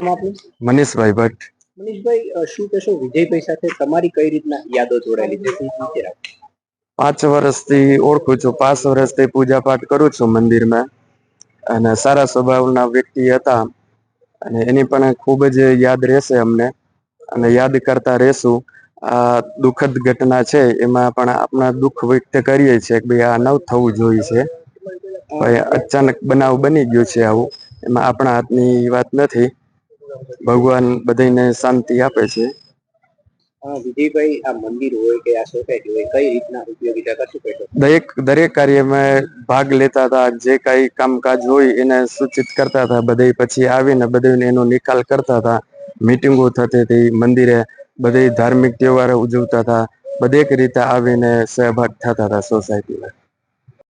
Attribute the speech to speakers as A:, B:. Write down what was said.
A: મનીષભાઈ ભટ્ટ.
B: મનીષભાઈ શું કહેશો? વિજયભાઈ સાથે તમારી કઈ રીતના યાદો જોડાયેલી છે?
A: પાંચ વર્ષથી ઓળખું છું. પાંચ વર્ષથી પૂજા પાઠ કરું છું મંદિરમાં. અને સારા સ્વભાવના વ્યક્તિ હતા. અને એની પણ ખૂબ જ યાદ રહેશે અમને. અને યાદ કરતા રહેશું. આ દુઃખદ ઘટના છે. એમાં પણ આપણા દુઃખ વ્યક્ત કરીએ છીએ કે ભાઈ આ ન થવું જોઈએ છે. ભાઈ અચાનક બનાવ બની ગયો છે આવું. એમાં આપણા હાથની વાત નથી. ભગવાન બધાને શાંતિ આપે છે.
B: વિજયભાઈ આ મંદિર હોય કે આ સોસાયટી હોય કઈ રીતના ઉપયોગીતા કરશું કહેશો
A: દરેક દરેક કાર્યમાં ભાગ લેતા હતા જે કઈ કામકાજ હોય એને સૂચિત કરતા હતા. બધે પછી આવીને બધે એનો નિકાલ કરતા હતા. મીટિંગો થતી હતી મંદિરે બધે ધાર્મિક તહેવારો ઉજવતા હતા. બધેક રીતે આવીને સહભાગ થતા હતા સોસાયટીમાં